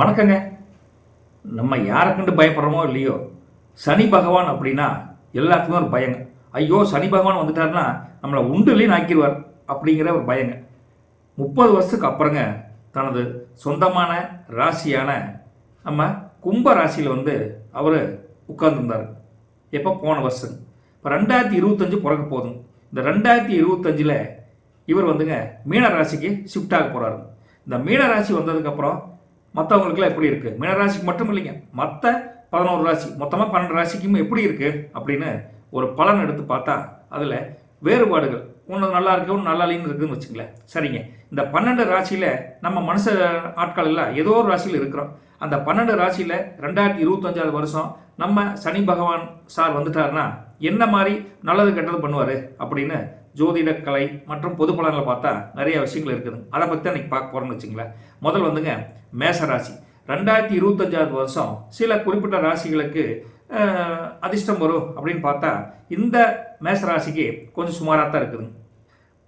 வணக்கங்க. நம்ம யாரை கண்டு பயப்படுறோமோ இல்லையோ சனி பகவான் அப்படின்னா எல்லாத்துக்குமே ஒரு பயங்க. ஐயோ சனி பகவான் வந்துட்டாருன்னா நம்மளை உண்டுலேயும் ஆக்கிடுவார் அப்படிங்கிற ஒரு பயங்க. முப்பது வருஷத்துக்கு அப்புறங்க தனது சொந்தமான ராசியான நம்ம கும்ப ராசியில் வந்து அவர் உட்கார்ந்துருந்தார். எப்போ? போன வருஷம். இப்போ ரெண்டாயிரத்தி இருபத்தஞ்சு பிறக்க போதும். இந்த ரெண்டாயிரத்தி இருபத்தஞ்சில் இவர் வந்துங்க மீன ராசிக்கு ஷிஃப்ட் ஆக போகிறாரு இந்த மீன ராசி வந்ததுக்கப்புறம் மற்றவங்களுக்குலாம் எப்படி இருக்குது மீனராசிக்கு மட்டும் இல்லைங்க. மற்ற பதினோரு ராசி மொத்தமாக பன்னெண்டு ராசிக்கும் எப்படி இருக்குது அப்படின்னு ஒரு பலன் எடுத்து பார்த்தா அதில் வேறுபாடுகள். ஒன்று நல்லா இருக்கு ஒன்று நல்லா இல்லைன்னு இருக்குதுன்னு வச்சுங்களேன் சரிங்க. இந்த பன்னெண்டு ராசியில் நம்ம மனுஷ ஆட்கள் எல்லாம் ஏதோ ஒரு ராசியில் இருக்கிறோம். அந்த பன்னெண்டு ராசியில் ரெண்டாயிரத்தி இருபத்தஞ்சாவது வருஷம் நம்ம சனி பகவான் சார் வந்துட்டாருன்னா என்ன மாதிரி நல்லது கெட்டது பண்ணுவார்? அப்படின்னு ஜோதிட கலை மற்றும் பொது பலனில் பார்த்தா நிறைய விஷயங்கள் இருக்குது. அதை பற்றி தான் இன்னைக்கு பார்க்க போகிறோம்னு வச்சுங்களேன் முதல் வந்துங்க மேச ராசி. ரெண்டாயிரத்தி இருபத்தஞ்சாவது வருஷம் சில குறிப்பிட்ட ராசிகளுக்கு அதிர்ஷ்டம் வரும் அப்படின்னு பார்த்தா இந்த மேச ராசிக்கு கொஞ்சம் சுமாராக தான் இருக்குதுங்க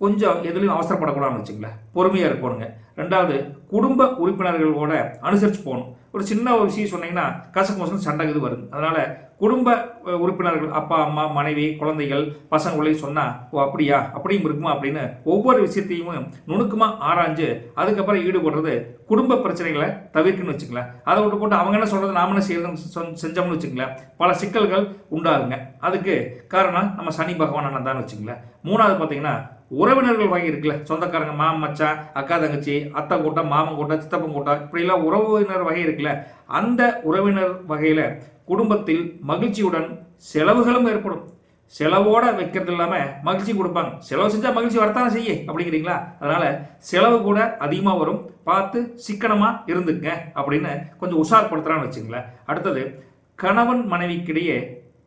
கொஞ்சம் எதுலையும் அவசரப்படக்கூடாதுன்னு வச்சுங்களேன் பொறுமையாக இருக்கணுங்க. ரெண்டாவது குடும்ப உறுப்பினர்களோட அனுசரித்து போகணும். ஒரு சின்ன ஒரு விஷயம் சொன்னீங்கன்னா கசக்கு மசக்கு சண்டை இது வருது. அதனால் குடும்ப உறுப்பினர்கள் அப்பா அம்மா மனைவி குழந்தைகள் பசங்களையும் சொன்னால் ஓ அப்படியா? அப்படியும் இருக்குமா? அப்படின்னு ஒவ்வொரு விஷயத்தையும் நுணுக்கமாக ஆராய்ஞ்சு அதுக்கப்புறம் ஈடுபடுறது குடும்ப பிரச்சனைகளை தவிர்க்கணும்னு வச்சுங்களேன் அதை விட்டு போட்டு அவங்க என்ன சொல்கிறது நாம என்ன செய்யறதுன்னு சொ- செஞ்சோம்னு வச்சுங்களேன் பல சிக்கல்கள் உண்டாகுங்க. அதுக்கு காரணம் நம்ம சனி பகவான் அண்ணன் தான் வச்சுங்களேன் மூணாவது பார்த்தீங்கன்னா உறவினர்கள் வகை இருக்குல்ல சொந்தக்காரங்க மாமன் மச்சான் அக்கா தங்கச்சி அத்தை கூட்டம் மாமன் கூட்டம் சித்தப்பன் கூட்டம் இப்படிலாம் உறவினர் வகை இருக்குல்ல அந்த உறவினர் வகையில் குடும்பத்தில் மகிழ்ச்சியுடன் செலவுகளும் ஏற்படும். செலவோட வைக்கிறது இல்லாமல் மகிழ்ச்சி கொடுப்பாங்க. செலவு செஞ்சால் மகிழ்ச்சி வரத்தானே செய்ய அப்படிங்கிறீங்களா? அதனால் செலவு கூட அதிகமாக வரும். பார்த்து சிக்கனமாக இருந்துங்க அப்படின்னு கொஞ்சம் உஷார்படுத்துகிறான்னு வச்சுங்களேன் அடுத்தது கணவன் மனைவிக்கிடையே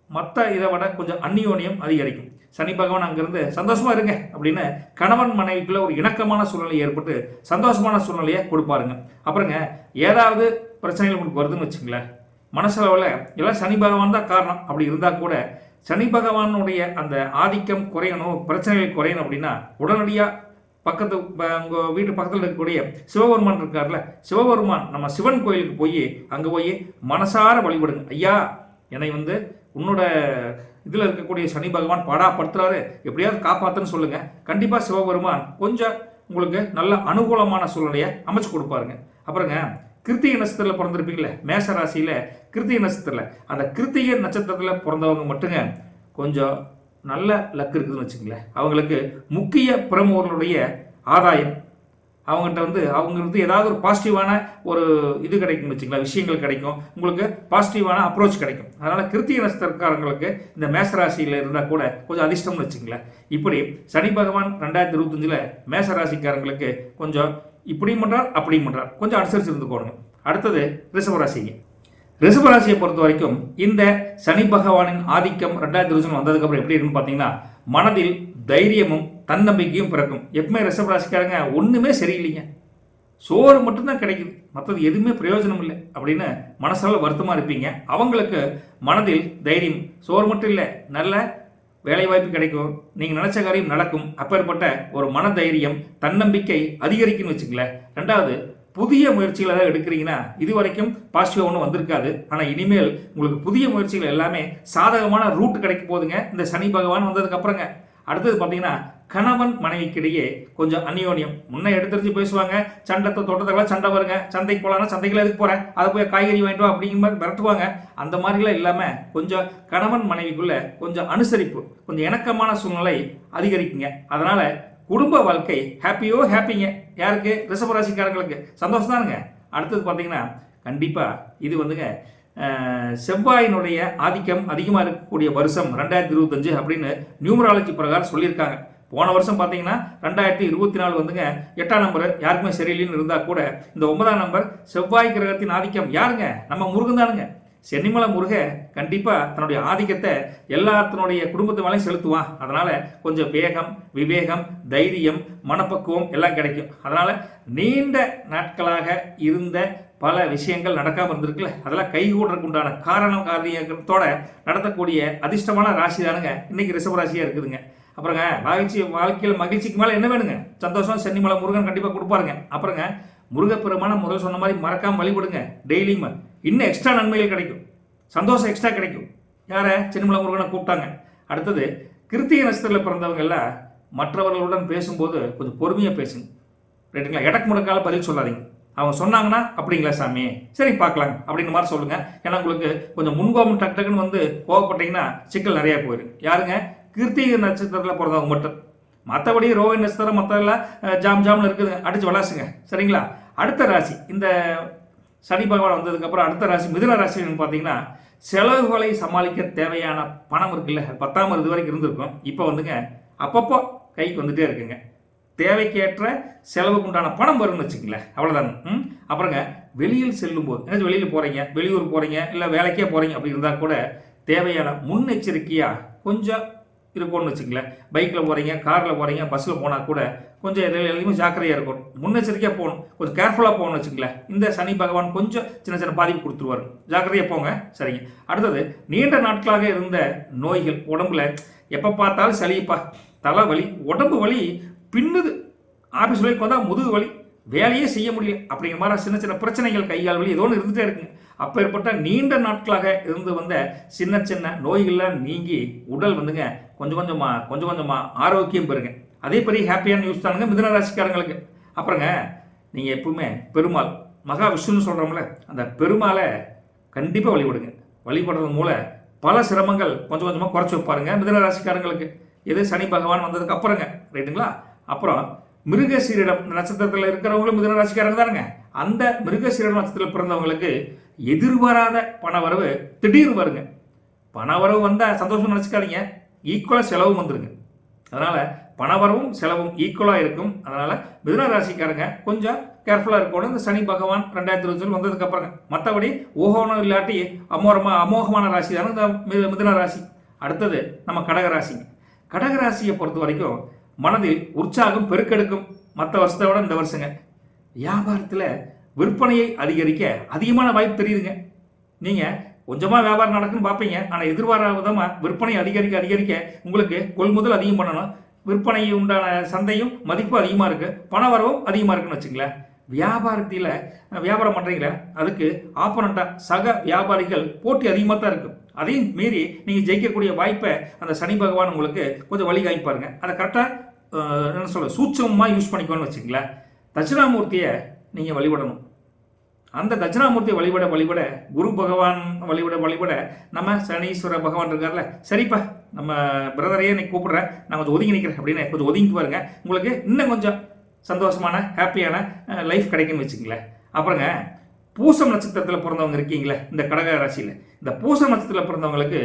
மற்ற இதை விட கொஞ்சம் அந்நியோனியம் அதிகரிக்கும். சனி பகவான் அங்கிருந்து சந்தோஷமா இருங்க அப்படின்னு கணவன் மனைவிக்குள்ள ஒரு இணக்கமான சூழ்நிலை ஏற்பட்டு சந்தோஷமான சூழ்நிலையை கொடுப்பாருங்க. அப்புறங்க ஏதாவது பிரச்சனைகள் உங்களுக்கு வருதுன்னு வச்சுங்களேன் மனசளவில் எல்லாம் சனி பகவான் தான் காரணம். அப்படி இருந்தால் கூட சனி பகவானுடைய அந்த ஆதிக்கம் குறையணும் பிரச்சனைகள் குறையணும் அப்படின்னா உடனடியாக பக்கத்து உங்கள் வீட்டு பக்கத்தில் இருக்கக்கூடிய சிவபெருமான் இருக்கார்ல சிவபெருமான் நம்ம சிவன் கோயிலுக்கு போய் அங்கே போய் மனசார வழிபடுங்க. ஐயா என்னை வந்து உன்னோட இதில் இருக்கக்கூடிய சனி பகவான் பாடாப்படுத்துறாரு. எப்படியாவது காப்பாற்றுன்னு சொல்லுங்கள் கண்டிப்பாக சிவபெருமான் கொஞ்சம் உங்களுக்கு நல்ல அனுகூலமான சூழ்நிலையை அமைச்சு கொடுப்பாருங்க. அப்புறங்க கிருத்திகை நட்சத்திரத்தில் பிறந்திருப்பீங்களே மேச ராசியில் கிருத்திகை நட்சத்திரத்தில். அந்த கிருத்திகை நட்சத்திரத்தில் பிறந்தவங்க மட்டுங்க கொஞ்சம் நல்ல லக் இருக்குதுன்னு வச்சுங்களேன் அவங்களுக்கு முக்கிய பிரமுகர்களுடைய ஆதாயம் அவங்ககிட்ட வந்து அவங்க வந்து ஏதாவது ஒரு பாசிட்டிவான ஒரு இது கிடைக்கும் வச்சுங்களேன் விஷயங்கள் கிடைக்கும். உங்களுக்கு பாசிட்டிவான அப்ரோச் கிடைக்கும். அதனால் கிருத்திக நட்சத்திரக்காரங்களுக்கு இந்த மேசராசியில் இருந்தால் கூட கொஞ்சம் அதிர்ஷ்டம்னு வச்சுங்களேன் இப்படி சனி பகவான் ரெண்டாயிரத்தி இருபத்தஞ்சில் மேசராசிக்காரங்களுக்கு கொஞ்சம் இப்படியும் பண்ணுறார் அப்படியும் பண்ணுறார் கொஞ்சம் அனுசரிச்சு இருந்துக்கோணும் அடுத்தது ரிஷபராசிங்க. ரிஷபராசியை பொறுத்த வரைக்கும் இந்த சனி பகவானின் ஆதிக்கம் ரெண்டாயிரத்தி இருபது வந்ததுக்கப்புறம் எப்படி இருக்குன்னு பார்த்தீங்கன்னா மனதில் தைரியமும் தன்னம்பிக்கையும் பிறக்கும். எப்பவுமே ரிஷபராசிக்காரங்க ஒன்றுமே சரியில்லைங்க. சோறு மட்டும்தான் கிடைக்குது. மற்றது எதுவுமே பிரயோஜனம் இல்லை அப்படின்னு மனசால் வருத்தமாக இருப்பீங்க. அவங்களுக்கு மனதில் தைரியம் சோறு மட்டும் இல்லை நல்ல வேலை வாய்ப்பு கிடைக்கும். நீங்கள் நினச்ச காரியம் நடக்கும். அப்பேற்பட்ட ஒரு மன தைரியம் தன்னம்பிக்கை அதிகரிக்குன்னு வச்சுக்கல ரெண்டாவது புதிய முயற்சிகள் ஏதாவது எடுக்கிறீங்கன்னா இது வரைக்கும் பாசிட்டிவாக ஒன்றும் வந்திருக்காது. ஆனால் இனிமேல் உங்களுக்கு புதிய முயற்சிகள் எல்லாமே சாதகமான ரூட் கிடைக்க போகுதுங்க. இந்த சனி பகவான் வந்ததுக்கப்புறங்க அடுத்தது பார்த்தீங்கன்னா கணவன் மனைவிக்கிடையே கொஞ்சம் அந்யோன்யம். முன்னே எடுத்துரிச்சு பேசுவாங்க. சண்டத்தை தோட்டத்துக்கெல்லாம் சண்டை வருங்க. சந்தைக்கு போகலான்னா சந்தைக்குள்ள எதுக்கு போகிறேன் அதை போய் காய்கறி வாங்கிட்டு வா அப்படிங்கிற மாதிரி மிரட்டுவாங்க. அந்த மாதிரிலாம் இல்லாமல் கொஞ்சம் கணவன் மனைவிக்குள்ளே கொஞ்சம் அனுசரிப்பு கொஞ்சம் இணக்கமான சூழ்நிலை அதிகரிக்குங்க. அதனால் குடும்ப வாழ்க்கை ஹாப்பியோ ஹாப்பிங்க யாருக்கு? ரிஷபராசிக்காரங்களுக்கு சந்தோஷம் தானுங்க. அடுத்தது பார்த்தீங்கன்னா கண்டிப்பாக இது வந்துங்க செவ்வாயினுடைய ஆதிக்கம் அதிகமாக இருக்கக்கூடிய வருஷம் ரெண்டாயிரத்தி இருபத்தஞ்சு அப்படின்னு நியூமராலஜி பிரகாரம் சொல்லியிருக்காங்க. போன வருஷம் பார்த்தீங்கன்னா ரெண்டாயிரத்தி இருபத்தி நாலு வந்துங்க எட்டாம் நம்பர் யாருக்குமே சரியில்லைன்னு இருந்தால் கூட இந்த ஒன்பதாம் நம்பர் செவ்வாய் கிரகத்தின் ஆதிக்கம் யாருங்க? நம்ம முருகன் தானுங்க. சென்னிமலை முருக கண்டிப்பாக தன்னுடைய ஆதிக்கத்தை எல்லாத்தினுடைய குடும்பத்து மேலேயும் செலுத்துவான். அதனால் கொஞ்சம் வேகம் விவேகம் தைரியம் மனப்பக்குவம் எல்லாம் கிடைக்கும். அதனால் நீண்ட நாட்களாக இருந்த பல விஷயங்கள் நடக்காமல் இருந்திருக்குல்ல? அதெல்லாம் கைகூடுறதுக்கு உண்டான காரணம் காரியத்தோட நடத்தக்கூடிய அதிர்ஷ்டமான ராசி தானுங்க இன்னைக்கு ரிஷபராசியாக இருக்குதுங்க. அப்புறங்க மகிழ்ச்சி வாழ்க்கையில் மகிழ்ச்சிக்கு மேலே என்ன வேணுங்க? சந்தோஷம் சென்னிமலை முருகன் கண்டிப்பாக கொடுப்பாருங்க. அப்புறங்க முருகப்பெருமான முதல் சொன்ன மாதிரி மறக்காமல் வழிபடுங்க. டெய்லியுமே. இன்னும் எக்ஸ்ட்ரா நன்மைகள் கிடைக்கும். சந்தோஷம் எக்ஸ்ட்ரா கிடைக்கும். யாரை? சின்னமலை முருகனை கூப்பிட்டாங்க. அடுத்தது கிருத்திகை நட்சத்திரத்தில் பிறந்தவங்க எல்லாம் மற்றவர்களுடன் பேசும்போது கொஞ்சம் பொறுமையாக பேசுங்க. ரைட்டுங்களா இடக்கு முடக்கால பதில் சொல்லாதீங்க. அவங்க சொன்னாங்கன்னா அப்படிங்களா சாமி? சரி பார்க்கலாம். அப்படிங்கிற மாதிரி சொல்லுங்கள் ஏன்னா உங்களுக்கு கொஞ்சம் முன்கோபம் டக்கு டக்குன்னு வந்து கோவப்பட்டீங்கன்னா சிக்கல் நிறையா போயிடும். யாருங்க? கிருத்திகை நட்சத்திரத்தில் பிறந்தவங்க மட்டும். மற்றபடி ரோஹி நட்சத்திரம் மற்றெல்லாம் ஜாம் ஜாம்னு இருக்குதுங்க அடிச்சு விளாசுங்க. சரிங்களா? அடுத்த ராசி. இந்த சனி பகவான் வந்ததுக்கப்புறம் அடுத்த ராசி மிதுன ராசின்னு பார்த்தீங்கன்னா செலவுகளை சமாளிக்க தேவையான பணம் இருக்குல்ல பத்தாம் இது வரைக்கும் இருந்திருக்கும். இப்போ வந்துங்க அப்பப்போ கைக்கு வந்துட்டே இருக்குங்க. தேவைக்கேற்ற செலவுக்கு உண்டான பணம் வரும்னு வச்சுக்கங்களேன் அவ்வளோதாங்க ம்? அப்புறங்க வெளியில் செல்லும்போது என்ன வெளியில் போகிறீங்க வெளியூர் போகிறீங்க இல்லை வேலைக்கே போகிறீங்க அப்படி இருந்தால் கூட தேவையான முன்னெச்சரிக்கையாக கொஞ்சம் இருக்கும்னு வச்சுக்கங்களேன். பைக்கில் போகிறீங்க காரில் போகிறீங்க பஸ்ஸில் போனால் கூட கொஞ்சம் எல்லாத்தையுமே ஜாக்கிரதையாக இருக்கும் முன்னெச்சரிக்கையாக போகணும். கொஞ்சம் கேர்ஃபுல்லாக போகணும்னு வச்சுக்கங்களேன். இந்த சனி பகவான் கொஞ்சம் சின்ன சின்ன பாதிப்பு கொடுத்துருவாரு. ஜாக்கிரதையாக போங்க. சரிங்க. அடுத்தது நீண்ட நாட்களாக இருந்த நோய்கள் உடம்புல எப்போ பார்த்தாலும் சளிப்பா தலை வலி உடம்பு வலி பின்னுது ஆஃபீஸ் வரைக்கும் வந்தால் முதுகு வலி வேலையே செய்ய முடியல அப்படிங்கிற மாதிரி சின்ன சின்ன பிரச்சனைகள் கையால் வலி ஏதோ ஒன்று இருந்துகிட்டே இருக்குங்க. அப்பேற்பட்ட நீண்ட நாட்களாக இருந்து வந்த சின்ன சின்ன நோய்கள்லாம் நீங்கி உடல் வந்துங்க கொஞ்சம் கொஞ்சமாக கொஞ்சம் கொஞ்சமாக ஆரோக்கியம் பெறுங்க. அதே பெரிய ஹாப்பியான நியூஸ் தானுங்க மிதுன ராசிக்காரங்களுக்கு. அப்புறங்க நீங்கள் எப்பவுமே பெருமாள் மகாவிஷ்ணுன்னு சொல்கிறோம்ல அந்த பெருமாளை கண்டிப்பாக வழிபடுங்க. வழிபடுறது மூலம் பல சிரமங்கள் கொஞ்சம் கொஞ்சமாக குறைச்சி வைப்பாருங்க மிதுன ராசிக்காரங்களுக்கு. எது சனி பகவான் வந்ததுக்கு அப்புறங்க ரைட்டுங்களா? அப்புறம் மிருகசீரிடம் நட்சத்திரத்தில் இருக்கிறவங்களும் மிதுன ராசிக்காரங்க தானுங்க. அந்த மிருகசீரிடம் நட்சத்திரத்தில் பிறந்தவங்களுக்கு எதிர்பாராத பண வரவு திடீர்னு வருங்க. பண வரவு வந்தால் சந்தோஷம் நினச்சிக்காதீங்க. ஈக்குவலாக செலவும் வந்துடுங்க அதனால் பண வரவும் செலவும் ஈக்குவலாக இருக்கும். அதனால் மிதுன ராசிக்காரங்க கொஞ்சம் கேர்ஃபுல்லாக இருக்கணும். இந்த சனி பகவான் ரெண்டாயிரத்தி இருபத்தி வந்ததுக்கு அப்புறங்க. மற்றபடி ஓஹோனம் இல்லாட்டி அமோரமாக அமோகமான ராசி தானே இந்த மிதுன ராசி. அடுத்தது நம்ம கடகராசி கடகராசியை கடக ராசியை பொறுத்த வரைக்கும் மனதில் உற்சாகம் பெருக்கெடுக்கும். மற்ற வருஷத்தை விட இந்த வருஷங்க. வியாபாரத்தில் விற்பனையை அதிகரிக்க அதிகமான வாய்ப்பு தெரியுதுங்க. நீங்கள் கொஞ்சமாக வியாபாரம் நடக்குன்னு பார்ப்பீங்க. ஆனால் எதிர்பாராத விதமாக விற்பனை அதிகரிக்க அதிகரிக்க உங்களுக்கு கொள்முதல் அதிகம் பண்ணணும். விற்பனை உண்டான சந்தையும் மதிப்பு அதிகமாக இருக்குது பண வரவும் அதிகமாக இருக்குன்னு வச்சுங்களேன் வியாபாரத்தில் வியாபாரம் பண்ணுறீங்களே அதுக்கு ஆப்பனண்ட்டாக சக வியாபாரிகள் போட்டி அதிகமாக தான் இருக்கும் அதையும் மீறி நீங்கள் ஜெயிக்கக்கூடிய வாய்ப்பை அந்த சனி பகவான் உங்களுக்கு கொஞ்சம் வழி காமிப்பாருங்க. அதை கரெக்டாக என்ன சொல்ல சூட்சமாக யூஸ் பண்ணிக்கோன்னு வச்சுங்களேன் தட்சிணாமூர்த்தியை நீங்கள் வழிபடணும். அந்த தட்சிணாமூர்த்தி வழிபட வழிபட குரு பகவான் வழிபட வழிபட நம்ம சனீஸ்வர பகவான் இருக்கார்ல. சரிப்பா நம்ம பிரதரையே இன்னைக்கு கூப்பிட்றேன். நான் கொஞ்சம் ஒதுங்கி நிற்கிறேன் அப்படின்னு கொஞ்சம் ஒதுங்கி பாருங்க. உங்களுக்கு இன்னும் கொஞ்சம் சந்தோஷமான ஹாப்பியான லைஃப் கிடைக்கும்னு வச்சுங்களேன் அப்புறங்க பூசம் நட்சத்திரத்தில் பிறந்தவங்க இருக்கீங்களே இந்த கடக ராசியில். இந்த பூசம் நட்சத்திரத்தில் பிறந்தவங்களுக்கு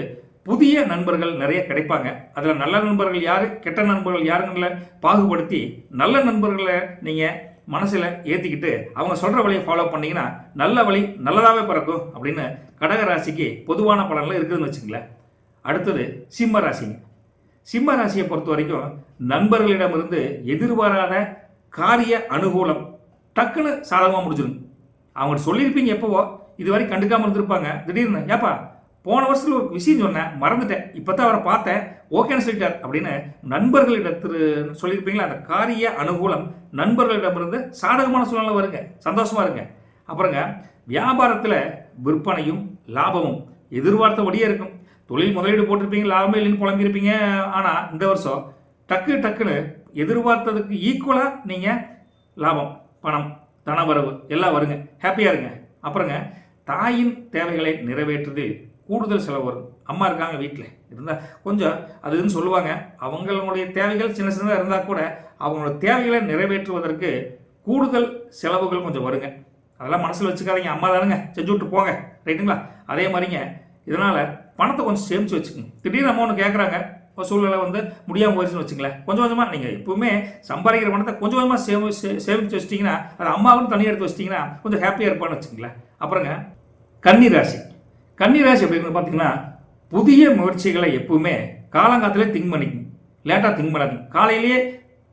புதிய நண்பர்கள் நிறைய கிடைப்பாங்க. அதில் நல்ல நண்பர்கள் யார் கெட்ட நண்பர்கள் யாருங்களை பாகுபடுத்தி நல்ல நண்பர்களை நீங்கள் மனசில் ஏற்றிக்கிட்டு அவங்க சொல்கிற வழியை ஃபாலோ பண்ணீங்கன்னா நல்ல வழி நல்லதாகவே பிறக்கும் அப்படின்னு கடக ராசிக்கு பொதுவான பலன்கள் இருக்குதுன்னு வச்சுங்களேன் அடுத்தது சிம்ம ராசிங்க. சிம்ம ராசியை பொறுத்த வரைக்கும் நண்பர்களிடமிருந்து எதிர்பாராத காரிய அனுகூலம் டக்குன்னு சாதகமாக முடிஞ்சிடும். அவங்க சொல்லியிருப்பீங்க எப்போவோ இதுவரை கண்டுக்காமல் இருந்திருப்பாங்க. திடீர்னு ஏப்பா போன வருஷத்தில் ஒரு விஷயம் சொன்னேன் மறந்துட்டேன். இப்போ தான் அவரை பார்த்தேன். ஓகேன்னு சொல்லிட்டார் அப்படின்னு நண்பர்களிடத்து சொல்லியிருப்பீங்களா? அந்த காரிய அனுகூலம் நண்பர்களிடமிருந்து சாதகமான சூழ்நிலை வருங்க. சந்தோஷமா இருங்க. அப்புறங்க வியாபாரத்தில் விற்பனையும் லாபமும் எதிர்பார்த்தபடியே இருக்கும். தொழில் முதலீடு போட்டிருப்பீங்க லாபமே இல்லைன்னு புலம்பியிருப்பீங்க. ஆனால் இந்த வருஷம் டக்கு டக்குன்னு எதிர்பார்த்ததுக்கு ஈக்குவலாக நீங்கள் லாபம் பணம் தனவரவு எல்லாம் வருங்க. ஹாப்பியாக இருங்க. அப்புறங்க தாயின் தேவைகளை நிறைவேற்றுவதில் கூடுதல் செலவு வரும். அம்மா இருக்காங்க வீட்டில் இருந்தால் கொஞ்சம் அது இதுன்னு சொல்லுவாங்க. அவங்களுடைய தேவைகள் சின்ன சின்னதாக இருந்தால் கூட அவங்களோட தேவைகளை நிறைவேற்றுவதற்கு கூடுதல் செலவுகள் கொஞ்சம் வருங்க. அதெல்லாம் மனசில் வச்சுக்காதீங்க. அம்மா தானுங்க. செஞ்சு விட்டு போங்க. ரைட்டுங்களா? அதே மாதிரிங்க. இதனால் பணத்தை கொஞ்சம் சேமித்து வச்சுக்கோங்க. திடீர்னு அம்மா ஒன்று கேட்குறாங்க சூழ்நிலை வந்து முடியாமல் போயிடுச்சுன்னு வச்சுங்களேன் கொஞ்சம் கொஞ்சமாக நீங்கள் எப்பவுமே சம்பாதிக்கிற பணத்தை கொஞ்சம் கொஞ்சமாக சேமி சேமித்து வச்சிட்டிங்கன்னா அது அம்மாவும் தனியாக எடுத்து வச்சிட்டிங்கன்னா கொஞ்சம் ஹாப்பியாக இருப்பான்னு வச்சுங்களேன் அப்புறங்க கன்னி ராசி. கன்னிராசி அப்படிங்கிறது பார்த்தீங்கன்னா புதிய முயற்சிகளை எப்பவுமே காலங்காலத்திலே திங்க் பண்ணிக்கணும். லேட்டாக திங்க் பண்ணாதீங்க. காலையிலேயே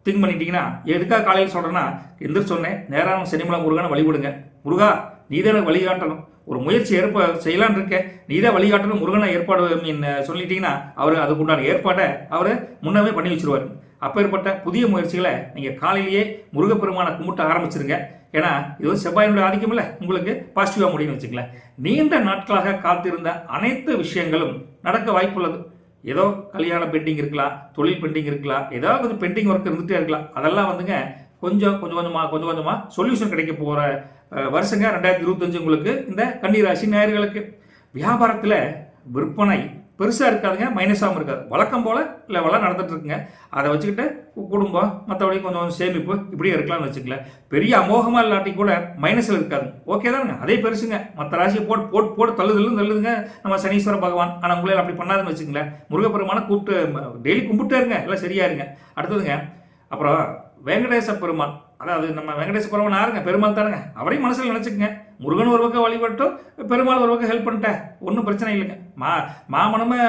திங்க் பண்ணிட்டீங்கன்னா எதுக்காக காலையில் சொல்கிறேன்னா எந்திரிச்சு சொன்னேன் நேரான சனிமலை முருகனை வழிபடுங்க. முருகா நீ தான் எனக்கு வழிகாட்டணும். ஒரு முயற்சி ஏற்பா செய்யலான்னு இருக்கேன். நீ தான் வழிகாட்டணும். முருகனை ஏற்பாடு மீன் சொல்லிட்டீங்கன்னா அவர் அதுக்குண்டான ஏற்பாட்டை அவர் முன்னமே பண்ணி வச்சிருவார். அப்பேற்பட்ட புதிய முயற்சிகளை நீங்கள் காலையிலேயே முருகப்பெருமானை கும்பிட்டு ஆரம்பிச்சிருங்க. ஏன்னா இது வந்து செவ்வாயினுடைய ஆதிக்கம் இல்லை. உங்களுக்கு பாசிட்டிவாக முடியும்னு வச்சுக்கலாம் நீண்ட நாட்களாக காத்திருந்த அனைத்து விஷயங்களும் நடக்க வாய்ப்புள்ளது. ஏதோ கல்யாண பெண்டிங் இருக்கலாம் தொழில் பெண்டிங் இருக்கலாம் ஏதாவது கொஞ்சம் பெண்டிங் ஒர்க் இருந்துகிட்டே இருக்கலாம். அதெல்லாம் வந்துங்க கொஞ்சம் கொஞ்சம் கொஞ்சமாக கொஞ்சம் கொஞ்சமாக சொல்யூஷன் கிடைக்க போகிற வருஷங்க. ரெண்டாயிரத்தி இருபத்தஞ்சு உங்களுக்கு இந்த கன்னிராசி நேயர்களுக்கு. வியாபாரத்தில் விற்பனை பெருசாக இருக்காதுங்க மைனஸாகவும் இருக்காது. வழக்கம் போல் லெவலாக நடந்துட்டு இருக்குங்க அதை வச்சுக்கிட்டு குடும்பம் மற்றபடி கொஞ்சம் கொஞ்சம் சேமிப்பு இப்படியே இருக்கலாம்னு வச்சுக்கல பெரிய அமோகமாக இல்லாட்டி கூட மைனஸில் இருக்காது. ஓகே தானுங்க. அதே பெருசுங்க. மற்ற ராசியை போட்டு போட்டு போட்டு தள்ளுதலும் தள்ளுதுங்க. நம்ம சனீஸ்வர பகவான். ஆனால் உங்களால் அப்படி பண்ணாதுன்னு வச்சுங்களேன் முருகப்பெருமானை கூப்பிட்டு டெய்லி கும்பிட்டே இருங்க. எல்லாம் சரியா இருங்க அடுத்ததுங்க அப்புறம் வெங்கடேச பெருமான். அதாவது நம்ம வெங்கடேச பெருமான் யாருங்க பெருமாள் தானுங்க. அவரையும் மனசில் நினச்சிக்கங்க. முருகன் ஒரு பக்கம் வழிபட்டும் பெருமாள் ஒரு பக்கம் ஹெல்ப் பண்ணிட்டேன் ஒன்றும் பிரச்சனை இல்லைங்க. மா மாமனமே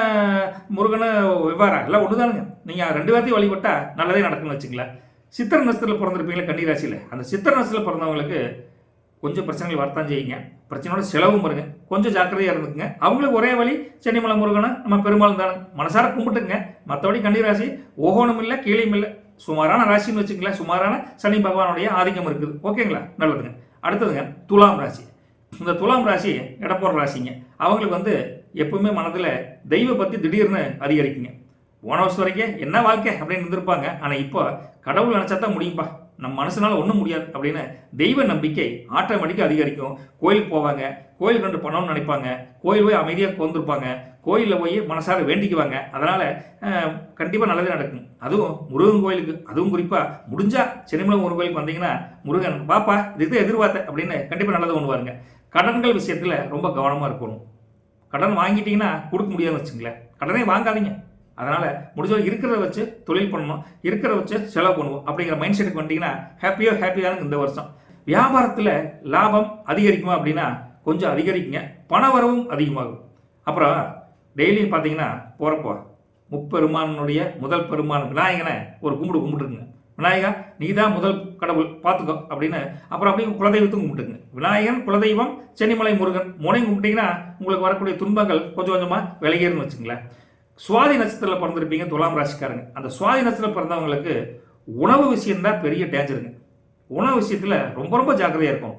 முருகனு வெவ்வாறா எல்லாம் ஒன்று தானுங்க நீங்கள் ரெண்டு பேர்த்தையும் வழிபட்டால் நல்லதே நடக்கும்னு வச்சுங்களேன் சித்திர நட்சத்திரத்தில் பிறந்திருப்பீங்களா கன்னிராசியில். அந்த சித்திர நட்சத்திரத்தில் பிறந்தவங்களுக்கு கொஞ்சம் பிரச்சனைகள் வரத்தான் செய்யுங்க. பிரச்சனையோட செலவும் வருங்க கொஞ்சம் ஜாக்கிரதையாக இருந்துக்குங்க. அவங்களுக்கு ஒரே வழி சென்னிமலை முருகனும் நம்ம பெருமாள் தானே. மனசார கும்பிட்டுங்க மற்றபடி கன்னிராசி ஓகோனும் இல்லை கீழையும் இல்லை. சுமாரான ராசின்னு வச்சுங்களேன் சுமாரான சனி பகவானுடைய ஆதிக்கம் இருக்குது. ஓகேங்களா? நல்லதுங்க. அடுத்ததுங்க துலாம் ராசி. இந்த துலாம் ராசி இடப்போற ராசிங்க. அவங்களுக்கு வந்து எப்பவுமே மனதில் தெய்வ பற்றி திடீர்னு அதிகரிக்குங்க. போன வருஷம் வரைக்கும் என்ன வாழ்க்கை அப்படின்னு இருந்திருப்பாங்க. ஆனால் இப்போ கடவுள் நினச்சா தான் முடியும்ப்பா நம்ம மனசுனால ஒன்றும் முடியாது அப்படின்னு தெய்வ நம்பிக்கை ஆட்டோமேட்டிக்காக அதிகரிக்கும். கோயிலுக்கு போவாங்க. கோயிலுக்கு ரெண்டு பணம்னு நினைப்பாங்க. கோயில் போய் அமைதியாக வந்திருப்பாங்க கோயிலில் போய் மனசார வேண்டிக்குவாங்க. அதனால் கண்டிப்பாக நல்லதே நடக்கும். அதுவும் முருகன் கோயிலுக்கு அதுவும் குறிப்பாக முடிஞ்சால் சென்னிமலை முருகன் கோயிலுக்கு வந்தீங்கன்னா முருகன் பாப்பா இதுக்கு எதிர்பார்த்தேன் அப்படின்னு கண்டிப்பாக நல்லது பண்ணுவாருங்க. கடன்கள் விஷயத்தில் ரொம்ப கவனமாக இருக்கணும். கடன் வாங்கிட்டீங்கன்னா கொடுக்க முடியாதுன்னு வச்சுங்களேன் கடனே வாங்காதீங்க. அதனால் முடிஞ்சவரை இருக்கிறத வச்சு தொழில் பண்ணணும். இருக்கிறத வச்சு செலவு பண்ணுவோம். அப்படிங்கிற மைண்ட் செட்டுக்கு வந்தீங்கன்னா ஹாப்பியோ ஹாப்பியாக இந்த வருஷம். வியாபாரத்தில் லாபம் அதிகரிக்குமா அப்படின்னா கொஞ்சம் அதிகரிக்குங்க. பண வரவும் அதிகமாகும். அப்புறம் டெய்லியும் பார்த்தீங்கன்னா போகிறப்போ முப்பெருமானுடைய முதல் பெருமான் விநாயகனை ஒரு கும்பிடு கும்பிட்டுருங்க. விநாயகா நீ தான் முதல் கடவுள் பார்த்துக்கோ அப்படின்னு அப்புறம் அப்படியே குலதெய்வத்தையும் கும்பிட்டுங்க. விநாயகன் குலதெய்வம் சென்னிமலை முருகன் மூணையும் கும்பிட்டீங்கன்னா உங்களுக்கு வரக்கூடிய துன்பங்கள் கொஞ்சம் கொஞ்சமாக விலகிருன்னு வச்சுங்களேன். சுவாதி நட்சத்திரத்தில் பிறந்திருப்பீங்க துலாம் ராசிக்காரங்க. அந்த சுவாதி நட்சத்திரம் பிறந்தவங்களுக்கு உணவு விஷயம்தான் பெரிய டேஞ்சருங்க உணவு விஷயத்தில் ரொம்ப ரொம்ப ஜாக்கிரதையாக இருக்கும்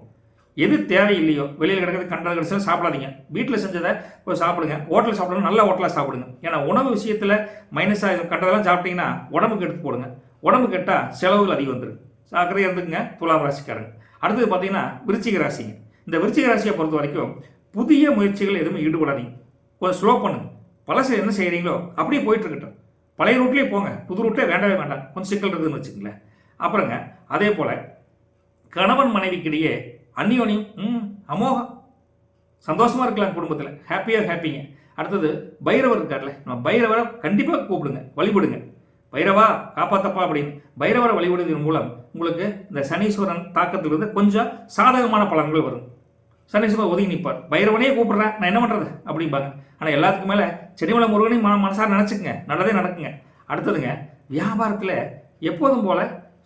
எது தேவையில்லையோ வெளியில் கிடக்கிறது கண்டது கிடச்சா சாப்பிடாதீங்க. வீட்டில் செஞ்சதை போய் சாப்பிடுங்க. ஹோட்டல் சாப்பிடணும் நல்ல ஹோட்டலாக சாப்பிடுங்க. ஏன்னா உணவு விஷயத்தில் மைனஸாக கண்டதெல்லாம் சாப்பிட்டீங்கன்னா உடம்புக்கு எடுத்து போடுங்க. உடம்பு கெட்டால் செலவுகள் அதிகம் வந்துடும் ஜாக்கிரதையாக இருந்துக்குங்க துலாம் ராசிக்காரங்க. அடுத்தது பார்த்தீங்கன்னா விருச்சிக ராசிங்க. இந்த விருச்சிக ராசியை பொறுத்த வரைக்கும் புதிய முயற்சிகள் எதுவுமே ஈடுபடாதீங்க. கொஞ்சம் ஸ்லோ பண்ணுங்க. பழசு என்ன செய்கிறீங்களோ அப்படியே போயிட்டு இருக்கட்டும். பழைய ரூட்லேயே போங்க. புது ரூட்டே வேண்டவே வேண்டாம். கொஞ்சம் சிக்கல் இருக்குதுன்னு வச்சுக்கங்களேன். அப்புறங்க அதே போல் கணவன் மனைவிக்கிடையே அந்யோன்யம் ம் அமோகம். சந்தோஷமாக இருக்கலாம் குடும்பத்தில். ஹாப்பியாக ஹாப்பிங்க அடுத்தது பைரவர் இருக்கார்ல. நம்ம பைரவரை கண்டிப்பாக கூப்பிடுங்க வழிபடுங்க. பைரவா காப்பாத்தப்பா அப்படின்னு. பைரவரை வழிபடுவதன் மூலம் உங்களுக்கு இந்த சனீஸ்வரன் தாக்கத்திலிருந்து கொஞ்சம் சாதகமான பலன்கள் வரும். சனீஸ்வரர் ஒதுங்கி நிற்பார். பைரவனே கூப்பிடுறேன் நான் என்ன பண்ணுறது அப்படிம்பாங்க ஆனால் எல்லாத்துக்கும் மேலே செடிமலை முருகனையும் மன மனசார நினச்சிக்கங்க. நல்லதே நடக்குங்க. அடுத்ததுங்க வியாபாரத்தில் எப்போதும் போல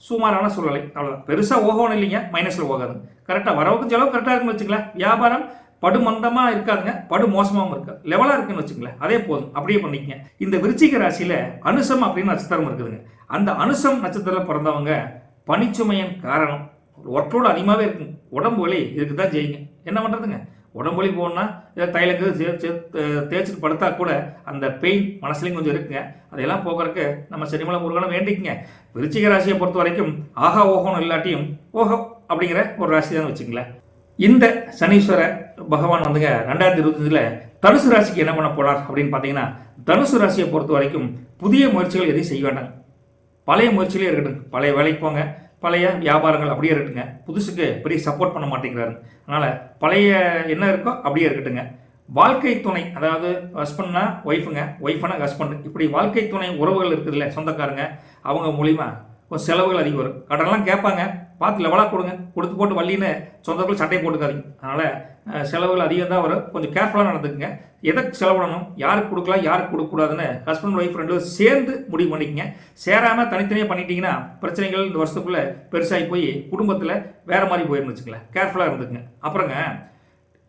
சுமாரான சூழ்நிலை அவ்வளோதான் பெருசாக ஓகோன்னு இல்லைங்க மைனஸில் ஓகாது. கரெக்டாக வரவுக்கும் செலவு கரெக்டாக இருக்குன்னு வச்சுங்களேன் வியாபாரம் படு மந்தமாக இருக்காதுங்க படு மோசமாகவும் இருக்காது. லெவலாக இருக்குன்னு வச்சுங்களேன் அதே போதும். அப்படியே பண்ணிக்கங்க. இந்த விருச்சிக ராசியில் அனுசம் அப்படின்னு நட்சத்திரம் இருக்குதுங்க. அந்த அனுசம் நட்சத்திரத்தில் பிறந்தவங்க பனிச்சுமையின் காரணம். ஒர்க்லோடு அதிகமாகவே இருக்கும். உடம்பு வலி இதுக்கு தான் செய்யுங்க என்ன பண்ணுறதுங்க உடம்பு வலி போகணுன்னா ஏதோ தைலக்கு தேய்ச்சிட்டு படுத்தா கூட அந்த பெயின் மனசுலையும் கொஞ்சம் இருக்குங்க. அதையெல்லாம் போக்குறதுக்கு நம்ம செடிமலை முருகனை வேண்டிக்குங்க. விருச்சிக ராசியை பொறுத்த வரைக்கும் ஆகா ஓகோன்னு இல்லாட்டியும் ஓஹோ அப்படிங்கிற ஒரு ராசி தான் வச்சுங்களேன் இந்த சனீஸ்வர பகவான் வந்துங்க ரெண்டாயிரத்தி இருபத்தஞ்சில் தனுசு ராசிக்கு என்ன பண்ண போறார் அப்படின்னு பார்த்தீங்கன்னா தனுசு ராசியை பொறுத்த வரைக்கும் புதிய முயற்சிகள் எதையும் செய்ய வேண்டாம் பழைய முயற்சியிலே இருக்கட்டும். பழைய வேலைக்கு போங்க. பழைய வியாபாரங்கள் அப்படியே இருக்கட்டுங்க. புதுசுக்கு பெரிய சப்போர்ட் பண்ண மாட்டேங்கிறாரு. அதனால் பழைய என்ன இருக்கோ அப்படியே இருக்கட்டுங்க. வாழ்க்கை துணை அதாவது ஹஸ்பண்ட்னா ஒய்ஃபுங்க ஒய்ஃபுனா ஹஸ்பண்ட் இப்படி வாழ்க்கை துணை உறவுகள் இருக்குதுல்ல சொந்தக்காரங்க அவங்க மூலிமா இப்போ செலவுகள் அதிகம் வரும். கடன்லாம் கேட்பாங்க. பார்த்து லெவலாக கொடுங்க. கொடுத்து போட்டு வள்ளின்னு சொந்தத்தில் சட்டையை போட்டுக்காதீங்க. அதனால் செலவுகள் அதிகம் தான் வரும். கொஞ்சம் கேர்ஃபுல்லாக நடந்துக்குங்க. எதுக்கு செலவிடணும்? யாருக்கு கொடுக்கலாம்? யாருக்கு கொடுக்கக்கூடாதுன்னு ஹஸ்பண்ட் ஒய்ஃப் ரெண்டு சேர்ந்து முடிவு பண்ணிக்கங்க. சேராமல் தனித்தனியாக பண்ணிட்டீங்கன்னா பிரச்சனைகள் இந்த வருஷத்துக்குள்ளே பெருசாகி போய் குடும்பத்தில் வேறு மாதிரி போயிருந்துச்சுங்களேன் கேர்ஃபுல்லாக இருந்துக்குங்க. அப்புறங்க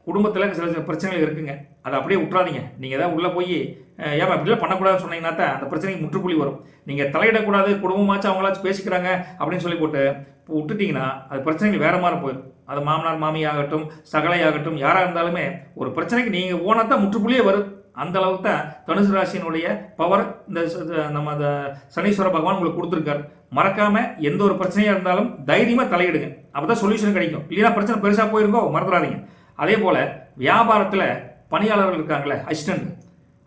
குடும்பத்தில் சில சில பிரச்சனைகள் இருக்குங்க. அதை அப்படியே விட்றாதீங்க நீங்கள் தான் உள்ளே போய் அஹ், ஏமா இப்படிலாம் பண்ணக்கூடாதுன்னு சொன்னீங்கன்னா தான் அந்த பிரச்சனைக்கு முற்றுப்புள்ளி வரும். நீங்கள் தலையிடக்கூடாது குடும்பமாச்சும் அவங்களாச்சும் பேசிக்கிறாங்க அப்படின்னு சொல்லி போட்டு இப்போ அது பிரச்சனைகள் வேறு மாதிரி போயிடும். அது மாமனார் மாமி ஆகட்டும் சகலை ஆகட்டும் யாராக இருந்தாலுமே ஒரு பிரச்சனைக்கு நீங்கள் போனால் தான் முற்றுப்புள்ளியே வரும். அந்த அளவுக்கு தான் தனுசு ராசியினுடைய பவர் இந்த நம்ம அந்த சனீஸ்வர பகவான் உங்களுக்கு கொடுத்துருக்காரு. மறக்காம எந்த ஒரு பிரச்சனையாக இருந்தாலும் தைரியமாக தலையிடுங்க. அப்போ தான் சொல்யூஷன் கிடைக்கும். இல்லைன்னா பிரச்சனை பெருசாக போயிருக்கோ மறந்துடாதீங்க. அதே போல் வியாபாரத்தில் பணியாளர்கள் இருக்காங்களே அசிஸ்டன்ட்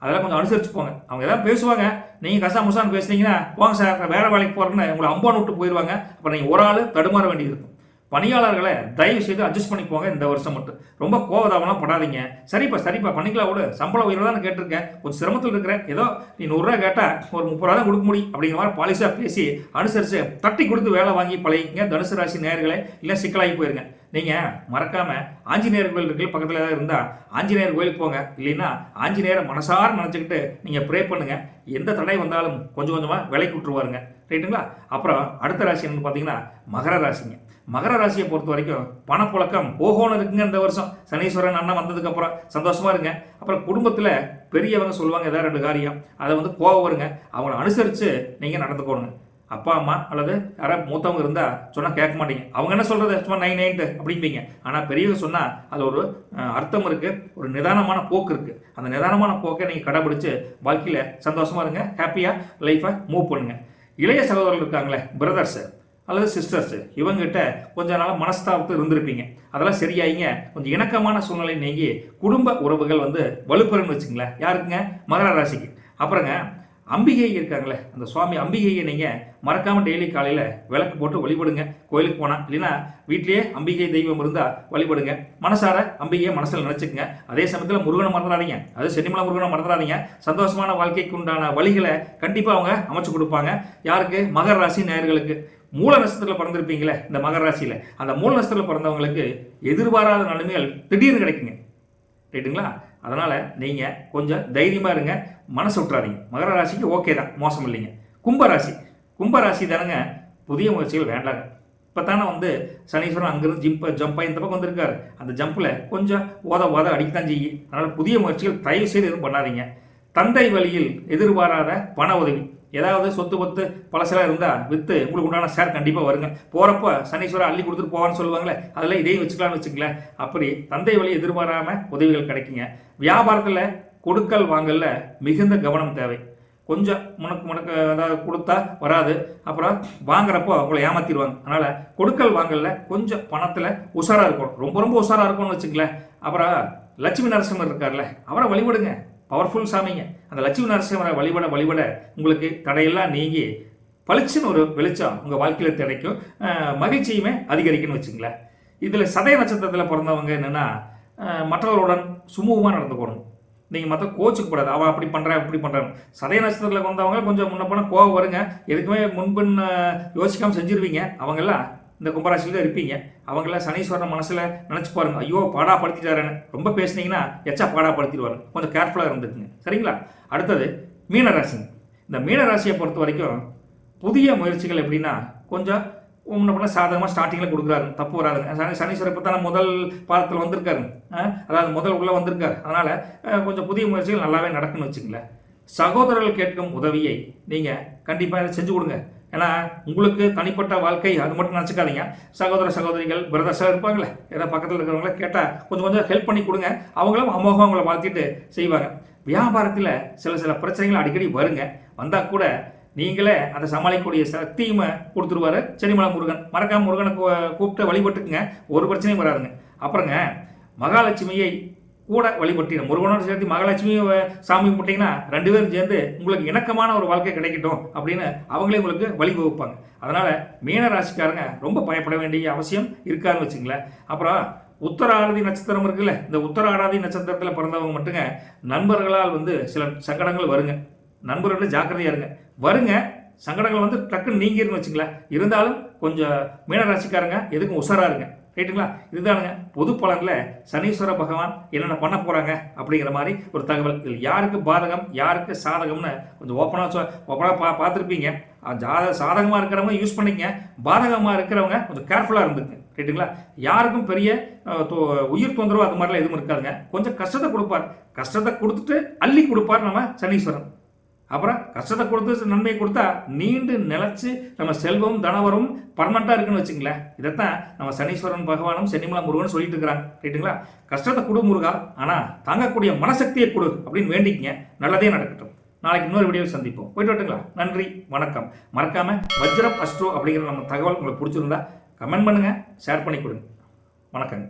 அதெல்லாம் கொஞ்சம் அனுசரிச்சு போங்க. அவங்க எதாவது பேசுவாங்க. நீங்கள் கசா முசான்னு பேசுனீங்கன்னா போங்க சார் நான் வேற வேலைக்கு போகிறேன்னு உங்களை அம்பான் விட்டு போயிடுவாங்க. அப்புறம் நீங்கள் ஒரு ஆள் தடுமாற வேண்டியது இருக்கும். பணியாளர்களை தயவு செய்து அட்ஜஸ்ட் பண்ணி போங்க இந்த வருஷம் மட்டும். ரொம்ப கோவதாவெல்லாம் படாதீங்க. சரிப்பா சரிப்பா பண்ணிக்கலாம் விடு. சம்பள உயர்வு தான் கேட்டிருக்கேன். கொஞ்சம் சிரமத்தில் இருக்கிறேன். ஏதோ நீ நூறுரூவா கேட்டால் ஒரு முப்பது ரூபா தான் கொடுக்க முடியும். அப்படிங்கிற மாதிரி பாலிசியாக பேசி அனுசரித்து தட்டி கொடுத்து வேலை வாங்கி பழகிங்க தனுசு ராசி நேர்களை இல்லை சிக்கலாகி போயிருங்க. நீங்கள் மறக்காமல் ஆஞ்சநேயர் கோயில் இருக்குல்ல பக்கத்தில் ஏதாவது இருந்தால் ஆஞ்சநேயர் கோயிலுக்கு போங்க. இல்லைன்னா ஆஞ்சநேயரை மனசார நினச்சிக்கிட்டு நீங்கள் ப்ரே பண்ணுங்கள் எந்த தடை வந்தாலும் கொஞ்சம் கொஞ்சமாக விலைக்கு விட்டுருவாருங்க. ரைட்டுங்களா? அப்புறம் அடுத்த ராசி என்னன்னு பார்த்தீங்கன்னா மகர ராசிங்க. மகர ராசியை பொறுத்த வரைக்கும் பணப்புழக்கம் ஓஹோன்னு இருக்குங்க இந்த வருஷம். சனீஸ்வரன் அண்ணன் வந்ததுக்கப்புறம் சந்தோஷமாக சந்தோஷமா இருங்க. அப்புறம் குடும்பத்தில் பெரியவங்க சொல்லுவாங்க ஏதாவது ரெண்டு காரியம். அதை வந்து கோவம் வருங்க. அவங்கள அனுசரித்து நீங்கள் நடந்துக்கோணுங்க அப்பா அம்மா அல்லது யாராவது மூத்தவங்க இருந்தால் சொன்னால் கேட்க மாட்டீங்க. அவங்க என்ன சொல்கிறது சும்மா நைன் நைன்ட்டு அப்படிம்பீங்க. ஆனால் பெரியவங்க சொன்னால் அது ஒரு அர்த்தம் இருக்குது ஒரு நிதானமான போக்கு இருக்குது அந்த நிதானமான போக்கை நீங்கள் கடைபிடிச்சு வாழ்க்கையில் சந்தோஷமாக இருங்க ஹாப்பியாக லைஃப்பை மூவ் பண்ணுங்கள் இளைய சகோதரர்கள் இருக்காங்களே பிரதர்ஸு அல்லது சிஸ்டர்ஸு இவங்ககிட்ட கொஞ்ச நாள் மனஸ்தாபத்தில் இருந்திருப்பீங்க. அதெல்லாம் சரியாயிங்க. கொஞ்சம் இணக்கமான சூழ்நிலை நீங்கி குடும்ப உறவுகள் வந்து வலுப்பெறும்னு வச்சுங்களேன் யாருக்குங்க? மகர ராசிக்கு. அப்புறங்க அம்பிகை இருக்காங்களே அந்த சுவாமி அம்பிகையை நீங்கள் மறக்காமல் டெய்லி காலையில் விளக்கு போட்டு வழிபடுங்க. கோயிலுக்கு போனால் இல்லைன்னா வீட்லேயே அம்பிகை தெய்வம் இருந்தால் வழிபடுங்க. மனசார அம்பிகையை மனசில் நினச்சிக்கங்க. அதே சமயத்தில் முருகனை மறந்துடாதீங்க. அது சென்னிமலை முருகனை மறந்துடாதீங்க. சந்தோஷமான வாழ்க்கைக்கு உண்டான வழிகளை கண்டிப்பாக அவங்க அமைச்சு கொடுப்பாங்க. யாருக்கு? மகர ராசி நேர்களுக்கு மூல நட்சத்திரத்தில் பிறந்திருப்பீங்களே இந்த மகர ராசியில். அந்த மூல நட்சத்திரத்தில் பிறந்தவங்களுக்கு எதிர்பாராத நன்மைகள் திடீர்னு கிடைக்குங்க. ரைட்டுங்களா அதனால் நீங்கள் கொஞ்சம் தைரியமாக இருங்க. மனசு விட்டுறாதீங்க. மகர ராசிக்கு ஓகே தான். மோசம் இல்லைங்க. கும்பராசி கும்பராசி தானங்க புதிய முயற்சிகள் வேண்டாங்க. இப்போ தானே வந்து சனீஸ்வரன் அங்கேருந்து ஜிம்ப் ஜம்ப் இந்த பக்கம் வந்திருக்காரு. அந்த ஜம்பில் கொஞ்சம் ஓத ஓத அடிக்க தான் செய்யும். அதனால் புதிய முயற்சிகள் தயவு செய்து எதுவும் பண்ணாதீங்க. தந்தை வழியில் எதிர்பாராத பண உதவி. ஏதாவது சொத்து பத்து பழசெல்லாம் இருந்தால் விற்று உங்களுக்கு உண்டான ஷேர் கண்டிப்பாக வருங்க. போகிறப்ப சனீஸ்வரர் அள்ளி கொடுத்துட்டு போவான்னு சொல்லுவாங்களே அதில் இதையும் வச்சுக்கலாம்னு வச்சுக்கங்களேன். அப்படி தந்தை வழி எதிர்பாராமல் உதவிகள் கிடைக்குங்க. வியாபாரத்தில் கொடுக்கல் வாங்கல மிகுந்த கவனம் தேவை. கொஞ்சம் முனக்கு முனக்கு அதாவது கொடுத்தா வராது. அப்புறம் வாங்குறப்போ அவங்கள ஏமாத்திடுவாங்க. அதனால் கொடுக்கல் வாங்கல கொஞ்சம் பணத்தில் உஷாராக இருக்கணும். ரொம்ப ரொம்ப உஷாராக இருக்கணும்னு வச்சுங்களேன் அப்புறம் லட்சுமி நரசிம்மர் இருக்கார்ல அவரை வழிபடுங்க. பவர்ஃபுல் சாமிங்க. அந்த லட்சுமி நரசிம்மரை வழிபட வழிபட உங்களுக்கு தடையெல்லாம் நீங்கி பளிச்சுன்னு ஒரு வெளிச்சம் உங்கள் வாழ்க்கையில் கிடைக்கும். மகிழ்ச்சியுமே அதிகரிக்கும்னு வச்சுங்களேன் இதில் சதய நட்சத்திரத்தில் பிறந்தவங்க என்னென்னா மற்றவர்களுடன் சுமூகமாக நடந்துக்கணும் நீங்கள் மற்ற கோச்சுக்கு கூடாது அவன் அப்படி பண்ணுறேன் இப்படி பண்ணுறான்னு சதய நட்சத்திரத்தில் வந்தவங்க கொஞ்சம் முன்ன போனால் கோவம் வருங்க. எதுக்குமே முன்பின் யோசிக்காமல் செஞ்சுருவீங்க. செஞ்சிருவீங்க அவங்கெல்லாம் இந்த கும்பராசியில் தான் இருப்பீங்க. அவங்களாம் சனீஸ்வரன் மனசில் நினச்சி பாருங்க. ஐயோ பாடா படுத்திட்டாருன்னு. ரொம்ப பேசுனீங்கன்னா எச்சா பாடா கொஞ்சம் கேர்ஃபுல்லாக இருந்துக்குங்க. சரிங்களா? அடுத்தது மீனராசிங்க இந்த மீனராசியை பொறுத்த வரைக்கும் புதிய முயற்சிகள் எப்படின்னா கொஞ்சம் முன்ன பண்ண சாதகமாக ஸ்டார்டிங்கில் கொடுக்குறாரு. தப்பு வராதுங்க சனி சனீஸ்வரர் இப்போ தான் முதல் பாதத்தில் வந்திருக்காரு. அதாவது முதல் உள்ளே வந்திருக்காரு. அதனால் கொஞ்சம் புதிய முயற்சிகள் நல்லாவே நடக்குன்னு வச்சுங்களேன் சகோதரர்கள் கேட்கும் உதவியை நீங்கள் கண்டிப்பாக இதை செஞ்சு கொடுங்க. ஏன்னா உங்களுக்கு தனிப்பட்ட வாழ்க்கை அது மட்டும் நினச்சிக்காதீங்க. சகோதர சகோதரிகள் பிரதர்ஸாக இருப்பாங்களே ஏதாவது பக்கத்தில் இருக்கிறவங்கள கேட்டால் கொஞ்சம் கொஞ்சம் ஹெல்ப் பண்ணி கொடுங்க. அவங்களும் அமோகம் அவங்கள வாழ்த்திட்டு செய்வாங்க. வியாபாரத்தில் சில சில பிரச்சனைகள் அடிக்கடி வருங்க. வந்தால் கூட நீங்களே அதை சமாளிக்கக்கூடிய சக்தியும் கொடுத்துருவாரு. செடிமலை முருகன். மறக்காம முருகனை கூப்பிட்டு வழிபட்டுக்குங்க. ஒரு பிரச்சனையும் வராதுங்க. அப்புறங்க மகாலட்சுமியை கூட வழிபட்டு முருகனோடு சேர்த்து மகாலட்சுமியை சாமி கும்பிட்டீங்கன்னா ரெண்டு பேரும் சேர்ந்து உங்களுக்கு இணக்கமான ஒரு வாழ்க்கை கிடைக்கட்டும் அப்படின்னு அவங்களே உங்களுக்கு வழிவகுப்பாங்க. அதனால் மீன ராசிக்காரங்க ரொம்ப பயப்பட வேண்டிய அவசியம் இருக்காருன்னு வச்சுங்களேன் அப்புறம் உத்தராராதி நட்சத்திரம் இருக்குல்ல இந்த உத்தராராதி நட்சத்திரத்தில் பிறந்தவங்க மட்டுங்க நண்பர்களால் வந்து சில சங்கடங்கள் வருங்க. நண்பர்களை ஜாக்கிரதையா இருங்க. வருங்க. சங்கடங்கள் வந்து டக்குன்னு நீங்கிருன்னு வச்சுங்களேன். இருந்தாலும் கொஞ்சம் மீனராசிக்காரங்க எதுக்கும் உஷாரா இருங்க. ரைட்டுங்களா இதுதானுங்க பொது பலனில் சனீஸ்வர பகவான் என்னென்ன பண்ண போகிறாங்க அப்படிங்கிற மாதிரி ஒரு தகவல். இதில் யாருக்கு பாதகம் யாருக்கு சாதகம்னு கொஞ்சம் ஓப்பனாக ஓப்பனாக பா பார்த்துருப்பீங்க. ஜாத சாதகமாக இருக்கிறவங்க யூஸ் பண்ணிக்கங்க. பாதகமாக இருக்கிறவங்க கொஞ்சம் கேர்ஃபுல்லாக இருந்துங்க ரைட்டுங்களா யாருக்கும் பெரிய தொ- உயிர் தொந்தரவு அது மாதிரிலாம் எதுவும் இருக்காதுங்க. கொஞ்சம் கஷ்டத்தை கொடுப்பார். கஷ்டத்தை கொடுத்துட்டு அள்ளி கொடுப்பார் நம்ம சனீஸ்வரன். அப்புறம் கஷ்டத்தை கொடுத்து நன்மையை கொடுத்தா நீண்டு நிலச்சி நம்ம செல்வம் தனவரும் பர்மனெண்ட்டாக இருக்குன்னு வச்சுங்களேன் இதைத்தான் நம்ம சனீஸ்வரன் பகவானும் சென்னிமலா முருகன் சொல்லிட்டு இருக்கிறாங்க. ரைட்டுங்களா கஷ்டத்தை கொடு முருகா ஆனால் தாங்கக்கூடிய மனசக்தியை கொடு அப்படின்னு வேண்டிக்கங்க. நல்லதே நடக்கட்டும். நாளைக்கு இன்னொரு வீடியோவில் சந்திப்போம். போயிட்டு வரட்டுங்களா? நன்றி வணக்கம். மறக்காமல் வஜ்ரம் அஸ்ட்ரோ அப்படிங்கிற நம்ம தகவல் உங்களுக்கு பிடிச்சிருந்தா கமெண்ட் பண்ணுங்கள் ஷேர் பண்ணி கொடுங்க. வணக்கங்க.